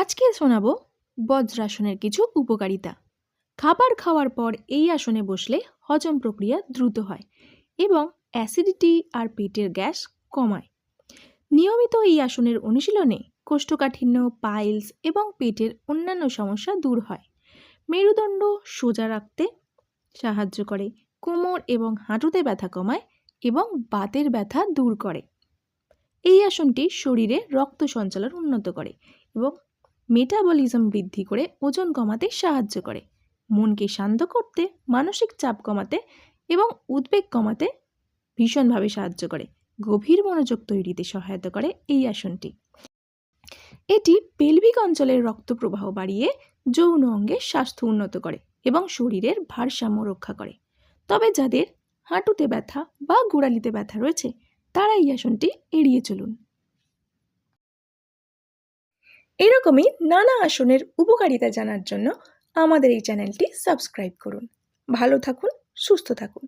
আজকে শোনাবো বজ্রাসনের কিছু উপকারিতা। খাবার খাওয়ার পর এই আসনে বসলে হজম প্রক্রিয়া দ্রুত হয় এবং অ্যাসিডিটি আর পেটের গ্যাস কমায়। নিয়মিত এই আসনের অনুশীলনে কোষ্ঠকাঠিন্য, পাইলস এবং পেটের অন্যান্য সমস্যা দূর হয়। মেরুদণ্ড সোজা রাখতে সাহায্য করে, কোমর এবং হাঁটুতে ব্যথা কমায় এবং বাতের ব্যথা দূর করে। এই আসনটি শরীরে রক্ত সঞ্চালন উন্নত করে এবং মেটাবলিজম বৃদ্ধি করে ওজন কমাতে সাহায্য করে। মনকে শান্ত করতে, মানসিক চাপ কমাতে এবং উদ্বেগ কমাতে ভীষণভাবে সাহায্য করে। গভীর মনোযোগ তৈরিতে সহায়তা করে এই আসনটি। এটি পেলভিক অঞ্চলের রক্ত প্রবাহ বাড়িয়ে যৌন অঙ্গের স্বাস্থ্য উন্নত করে এবং শরীরের ভারসাম্য রক্ষা করে। তবে যাদের হাঁটুতে ব্যথা বা গোড়ালিতে ব্যথা রয়েছে, তারা এই আসনটি এড়িয়ে চলুন। এরকমই নানা আসনের উপকারিতা জানার জন্য আমাদের এই চ্যানেলটি সাবস্ক্রাইব করুন। ভালো থাকুন, সুস্থ থাকুন।